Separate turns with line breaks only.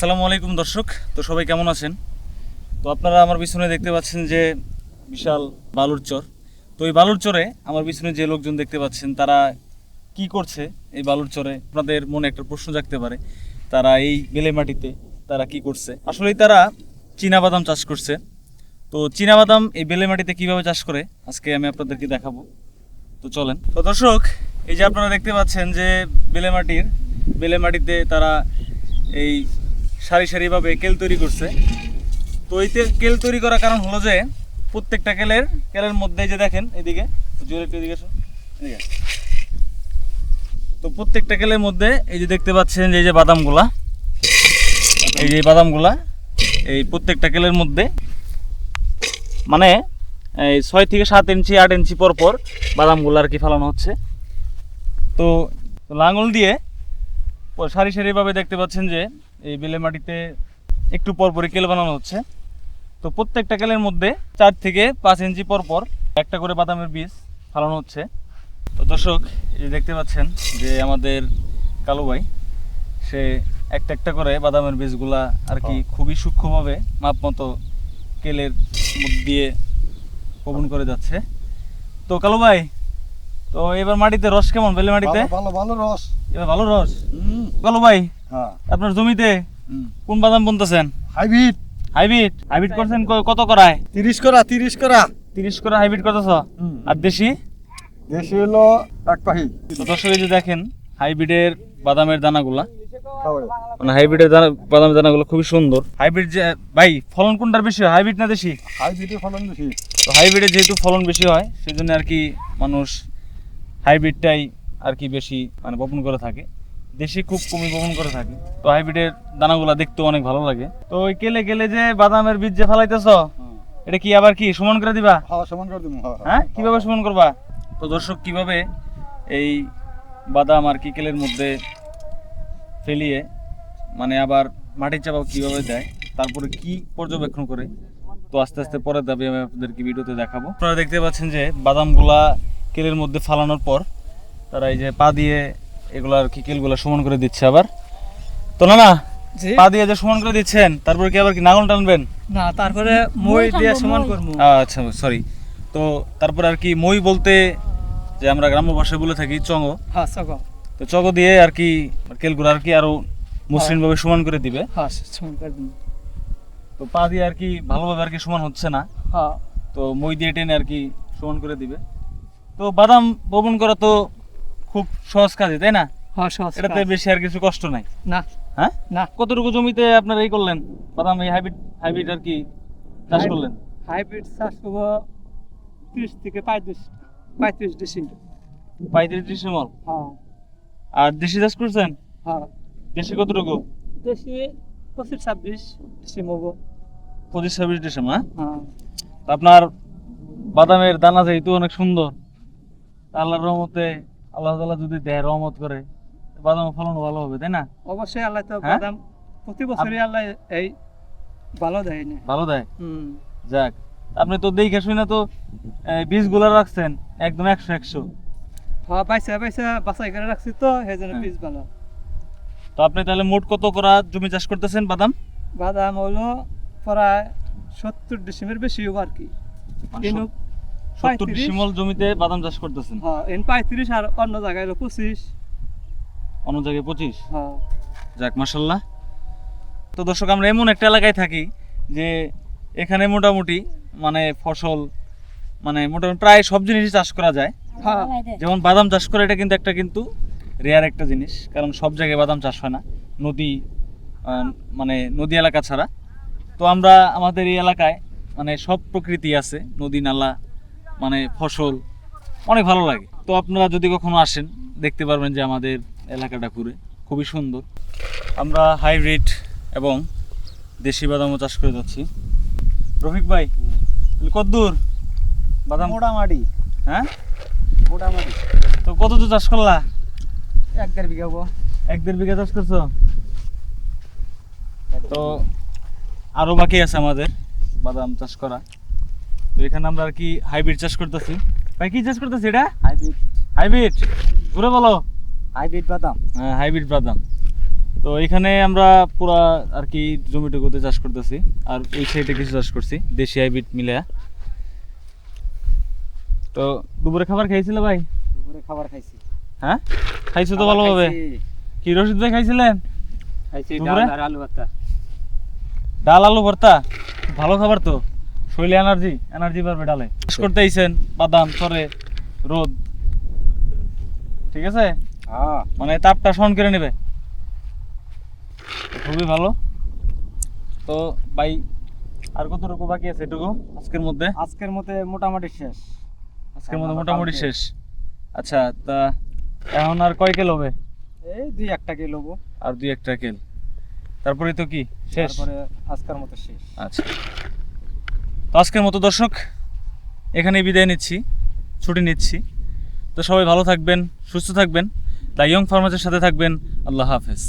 আসসালামু আলাইকুম দর্শক। তো সবাই কেমন আছেন? তো আপনারা আমার পিছনে দেখতে পাচ্ছেন যে বিশাল বালুর চর। তো এই বালুর চরে আমার পিছনে যে লোকজন দেখতে পাচ্ছেন, তারা কি করছে এই বালুর চরে? আপনাদের মনে একটা প্রশ্ন জাগতে পারে, তারা এই বেলে মাটিতে তারা কি করছে? আসলেই তারা বাদাম চাষ করছে। তো বাদাম এই বেলে মাটিতে কীভাবে চাষ করে? আজকে আমি আপনাদেরকে দেখাবো। তো চলেন। তো দর্শক, এই যে আপনারা দেখতে পাচ্ছেন যে বেলে মাটির বেলে মাটিতে তারা এই সারি সারিভাবে কেল তৈরি করছে তো এইতে কেল তৈরি করার কারণ হলো যে, প্রত্যেকটা কেলের কেলের মধ্যে যে দেখেন, এদিকে জোরে একটু এদিকে এদিকে। তো প্রত্যেকটা কেলের মধ্যে এই যে দেখতে পাচ্ছেন যে এই যে বাদামগুলা, এই যে বাদামগুলা, এই প্রত্যেকটা কেলের মধ্যে মানে এই ছয় থেকে সাত ইঞ্চি, আট ইঞ্চি পর পর বাদামগুলো আর কি ফেলানো হচ্ছে তো লাঙল দিয়ে সারি সারিভাবে দেখতে পাচ্ছেন যে এই বেলে মাটিতে একটু পর পরই কেল বানানো হচ্ছে। তো প্রত্যেকটা কেলের মধ্যে চার থেকে পাঁচ ইঞ্চি পর পর একটা করে বাদামের বীজ ফালানো হচ্ছে। তো দর্শক এই দেখতে পাচ্ছেন যে আমাদের কালু ভাই সে একটা একটা করে বাদামের বীজগুলা আর কি খুবই সূক্ষ্মভাবে মাপ মতো কেলের মধ্যে দিয়ে বপন করে যাচ্ছে। তো কালু ভাই তো এবার মাটিতে রস কেমন বেলে মাটিতে?
ভালো ভালো রস।
এবার ভালো রস? কালু ভাই
হ্যাঁ
আপনার জমিতে কোন বাদাম বুনতেছেন?
হাইব্রিড।
হাইব্রিড? হাইব্রিড করছেন কত করায়?
তিরিশ করা তিরিশ করা।
তিরিশ করে হাইব্রিড করতেছ? আর দেশি?
দেশি হলো এক পাহি।
দর্শক এই যে দেখেন হাইব্রিডের বাদামের দানাগুলা। মানে হাইব্রিডের দানা বাদামের দানাগুলো খুবই সুন্দর। হাইব্রিড যে ভাই ফলন কোনটার বেশি হয় হাইব্রিড না দেশি?
হাইব্রিডের ফলন বেশি।
তো হাইব্রিডে যেহেতু ফলন বেশি হয় সেই জন্য আর কি মানুষ হাইব্রিডটাই আর কি বেশি মানে বপন করে থাকে। দেশি খুব কমই বপন করে থাকে। তো হাইব্রিডের দানাগুলা দেখতেও অনেক ভালো লাগে। তো ওই কেলে গেলে যে বাদামের বীজ যে ফালাইতেছ এটা কি আবার কি সমান করে দিবা?
হাওয়া সমান করে দিব
হ্যাঁ। কীভাবে সমান করবা? তো দর্শক কীভাবে এই বাদাম আর কি কেলের মধ্যে ফেলিয়ে মানে আবার মাটির চাপা কীভাবে দেয় তারপরে কি পর্যবেক্ষণ করে তো আস্তে আস্তে পরে দাবি আমি আপনাদেরকে ভিডিওতে দেখাবো। আপনারা দেখতে পাচ্ছেন যে বাদামগুলা কেলের মধ্যে ফালানোর পর তারা এই যে পা দিয়ে এগুলা আর কি কেলগুলা সমান করে দিচ্ছে আবার? তো না না পা দিয়ে যে সমান করে দিচ্ছেন তারপর কি আবার কি নাঙল টানবেন?
না তারপরে মই দিয়ে সমান করব।
আচ্ছা সরি তো তারপর আর কি মই বলতে যে আমরা গ্রাম্য ভাষায় বলে থাকি চঙ্গ
হ্যাঁ সকল
তো চঙ্গ দিয়ে আর কি কেলগুলো আর কি আরও মসৃণভাবে সমান করে দিবে।
হ্যাঁ সমান করে দিন
তো পা দিয়ে আর কি ভালোভাবে আর কি সমান হচ্ছে না।
হ্যাঁ।
তো মই দিয়ে টেনে আর কি সমান করে দিবে। তো বাদাম বপন করা তো খুব সহজ কাজে তাই না?
হ্যাঁ সহজ
এটাতে বেশি আর কিছু কষ্ট নাই।
না
হ্যাঁ?
না।
কতটুকু জমিতে আপনারা এই করলেন? বাদাম এই হাইব্রিড হাইব্রিড আর কি চাষ করলেন?
হাইব্রিড চাষ করব ত্রিশ থেকে পঁয়ত্রিশ পঁয়ত্রিশ ডিসি
পঁয়ত্রিশ ডিসেম্বর?
হ্যাঁ।
আর দেশি চাষ করছেন?
হ্যাঁ।
দেশি কতটুকু?
দেশি পঁচিশ ছাব্বিশ ডিসি মগো
পঁচিশ ছাব্বিশ ডিসেম্বর হ্যাঁ?
হ্যাঁ।
আপনার বাদামের দানা যেহেতু অনেক সুন্দর আল্লাহর রহমতে আল্লাহ তাআলা যদি দেয় রহমত করে বাদাম ফলন ভালো হবে তাই না?
অবশ্যই আল্লাহ তো
হ্যাঁ?
বাদাম প্রতি বছরই আল্লাহ এই ভালো দেয় না।
ভালো দেয়?
হুম।
যাক আপনি তো দেখে শুনে তো এই, বীজগুলো রাখছেন একদম একশো একশো।
হ্যাঁ বাইসা বাইসা বাছাই করে রাখছি তো সেই জন্য
হ্যাঁ।
বীজ ভালো।
তো আপনি তাহলে মোট কত করা জমি চাষ করতেছেন বাদাম?
বাদাম হলো প্রায় সত্তর ডিসেম্বর বেশি আর কি। কিন্তু
সত্তর
35
জমিতে বাদাম চাষ করতেছেন?
হ্যাঁ এন পঁয়ত্রিশ আর অন্য জায়গায় হলো পঁচিশ।
অন্য জায়গায় পঁচিশ?
হ্যাঁ।
যাক মাসাল্লাহ তো দর্শক আমরা এমন একটা এলাকায় থাকি যে এখানে মোটামুটি মানে ফসল মানে মোটামুটি প্রায় সব জিনিসই চাষ করা যায়।
হ্যাঁ।
যেমন বাদাম চাষ করা এটা কিন্তু একটা কিন্তু রেয়ার একটা জিনিস কারণ সব জায়গায় বাদাম চাষ হয় না। নদী মানে নদী এলাকা ছাড়া। তো আমরা আমাদের এই এলাকায় মানে সব প্রকৃতি আছে নদী নালা মানে ফসল অনেক ভালো লাগে। তো আপনারা যদি কখনো আসেন দেখতে পারবেন যে আমাদের এলাকাটা ঘুরে খুবই সুন্দর। আমরা হাইব্রিড এবং দেশি বাদামও চাষ করে যাচ্ছি। রফিক ভাই কত দূর? বাদাম
মোটামাটি।
হ্যাঁ?
মোটামাটি।
তো কত দূর চাষ করলা?
এক দেড় বিঘা
এক দেড় বিঘা চাষ করছ? তো আরও বাকি আছে আমাদের বাদাম চাষ করা। তো এখানে আমরা আর কি হাইব্রিড চাষ করতেছি। ভাই কি চাষ করতেছি এটা?
হাইব্রিড
হাইব্রিড ঘুরে বলো।
হাইব্রিড বাদাম।
হ্যাঁ হাইব্রিড বাদাম। তো এখানে আমরা পুরা আর কি জমিটুকুতে চাষ করতেছি। আর ওই সাইডে কিছু চাষ করছি দেশি হাইব্রিড মিলে। তো দুপুরে খাবার খেয়েছিল ভাই?
দুপুরে খাবার খাইছি।
হ্যাঁ? খাইছো তো ভালোভাবে? কি রশিদ ভাই খাইছিলেন?
খাইছি ডাল আর আলু ভর্তা।
ডাল আলু ভর্তা? ভালো খাবার তো। শরীরে এনার্জি এনার্জি পারবে ডালে। চাষ করতে আইছেন বাদাম সরে রোদ। ঠিক আছে?
হ্যাঁ।
মানে তাপটা সহন করে নেবে। খুবই ভালো। তো ভাই আর কতটুকু বাকি আছে এটুকু আজকের মধ্যে?
আজকের মতে মোটামুটি শেষ।
আজকের মধ্যে মোটামুটি শেষ। আচ্ছা তা এখন আর কয় কেল হবে?
এই দুই একটা কিলো লবো
আর দুই একটা কেল। তারপরে তো কি? শেষ?
তারপরে আজকের মতো শেষ।
আচ্ছা। তো আজকের মতো দর্শক, এখানেই বিদায় নিচ্ছি, ছুটি নিচ্ছি। তো সবাই ভালো থাকবেন, সুস্থ থাকবেন, তাই ইয়ং ফার্মাসের সাথে থাকবেন। আল্লাহ হাফেজ।